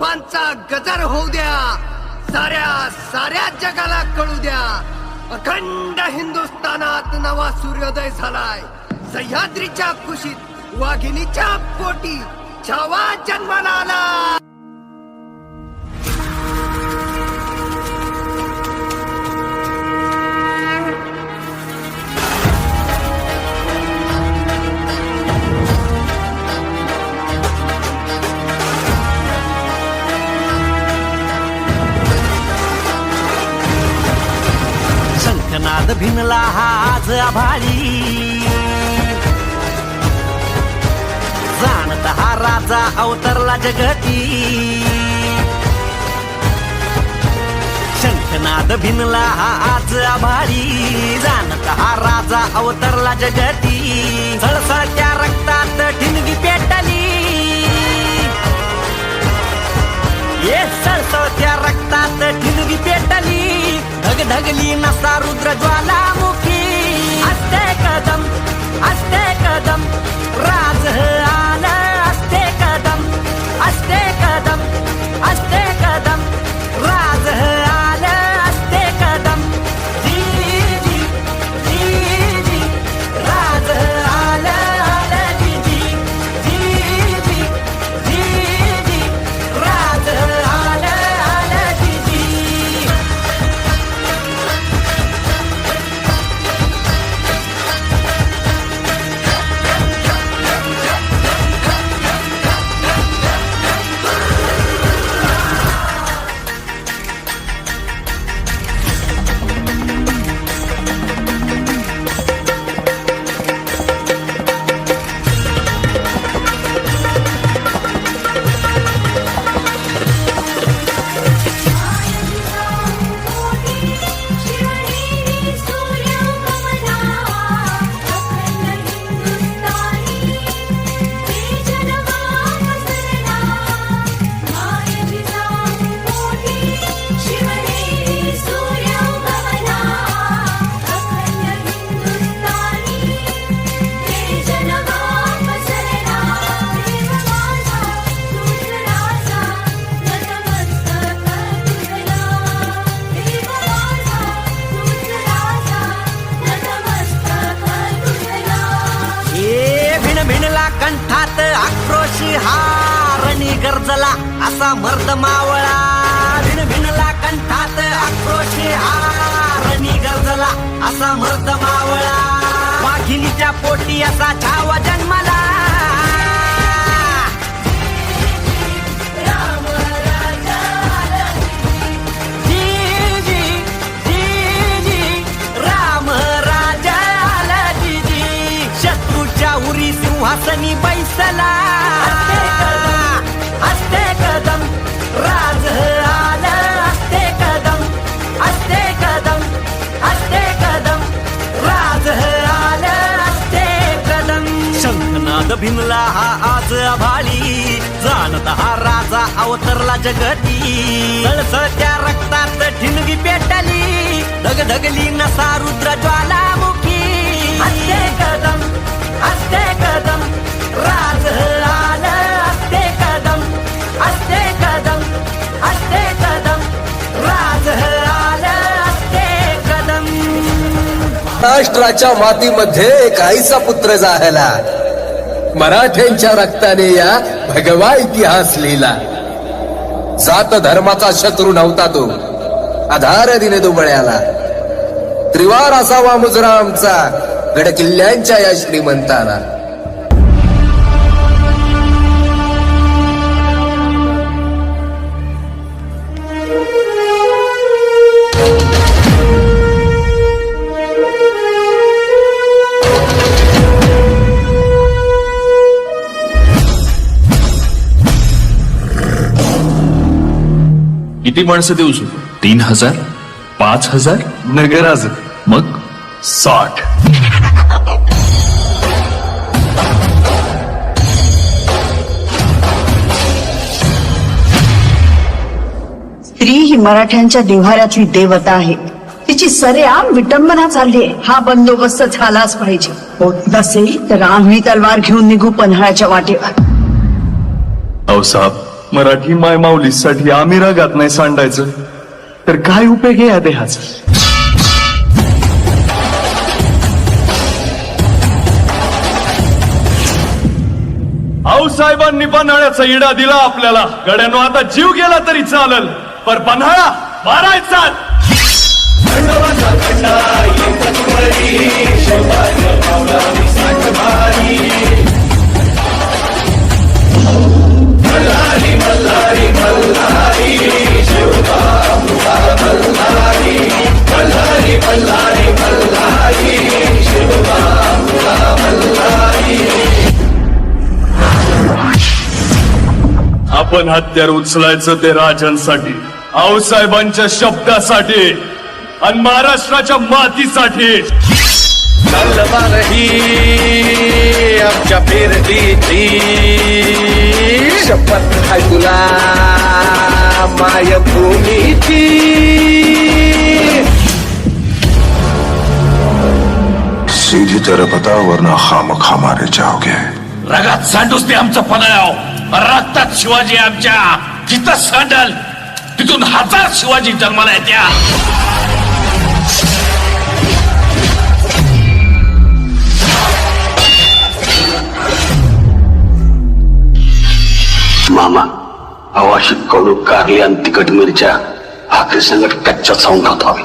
तोफांचा गजर होऊ द्या. साऱ्या साऱ्या जगाला कळू द्या. अखंड हिंदुस्थानात नवा सूर्योदय झालाय. सह्याद्रीच्या कुशीत वाघिणीच्या पोटी छावा जन्माला आला. शंखनाद भिनला हा आज आभाळी जाणत हा राजा अवतरला जगती. शंखनाद भिनला हा आज आभाळी जाणत हा राजा अवतरला जगती. सळसळत्या रक्तात ठिणगी पेटली. ये सळसळत्या रक्तात ठिणगी पेटली. धगधगली नसा रुद्र ज्वालामुखी गरजला असा मर्द मावळा. भिण भिणला कंठात आक्रोशी हारणी गरजला असा मर्द मावळा. वाघिणीच्या पोटी असा छावा जन्माला. उरी सिंहासनी बैसला. भिनला हा आज आभाळी जाणत हा राजा अवतरला जगती. सळसळत्या रक्तात ठिणगी पेटली. धगधगली नसा रुद्र ज्वालामुखी. असते कदम असते कदम. राज आलं असते कदम. असते कदम असते कदम. राज आलं असते कदम. महाराष्ट्राच्या मातीमध्ये एक आईचा पुत्र जाहला मराठ्यांच्या रक्ताने या भगवा इतिहास लिहिला. जात धर्माचा शत्रू नव्हता तो. आधार दिने दुबळ्याला त्रिवार असावा मुजरा आमचा गडकिल्ल्यांच्या या श्रीमंताला. किती माणसं देऊ शकतो तीन हजार? पाच हजार? नगराज मग? साठ. स्त्री ही मराठ्यांच्या देव्हाऱ्यातली देवता आहे. तिची सरेआम विटंबना चालली आहे हा बंदोबस्त झालाच पाहिजे. होत नसेल तर आम्ही तलवार घेऊन निघू पन्हाळ्याच्या वाटेवर. अहो साहेब मराठी माय माऊलीसाठी आम्ही रागात नाही सांडायचं. तर काय उपयोग आहे या देहाचा? आऊसाहेबांनी पन्हाळ्याचा इडा दिला आपल्याला. गड्यानो आता जीव गेला तरी चालल. पर पन्हाळा मारायचा. आपण हत्यार उचलायचं ते राजांसाठी आऊसाहेबांच्या शब्दासाठी आणि महाराष्ट्राच्या मातीसाठी. तलवार ही आमच्या फिरतीची शपथ आहे तुला मायभूमीची. सीधी तरफ बताओ वरना खाम खा मारे जाओगे. रगात सांडूच ते आमचं पदराव रक्तात शिवाजी आमच्या जिथं सांडल तिथून हजार शिवाजी जन्माला येत्या. मामा अवाशी कडू कारली आणि तिखट मिरच्या. भाकरी संगत कच्च्या चावून खातो आम्ही.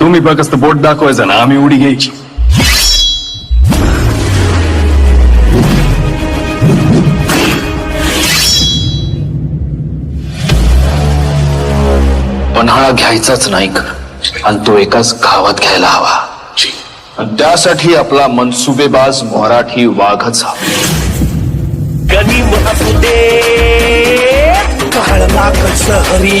तुम्ही फक्त बोट दाखवायचं ना आम्ही उडी घ्यायची. पन्हाळा घ्यायचाच नाही कर आणि तो एकाच गावात घ्यायला हवा. आणि त्यासाठी आपला मनसुबेबाज मराठी वाघच हवा. गणी महापुदे काळ नाग सहरी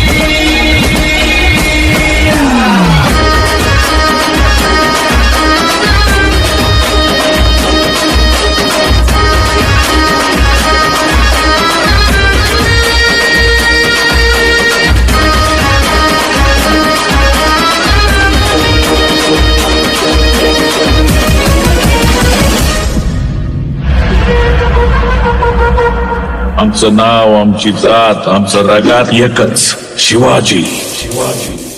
आमचं नाव आमची जात आमचं रगात एकच शिवाजी. शिवाजी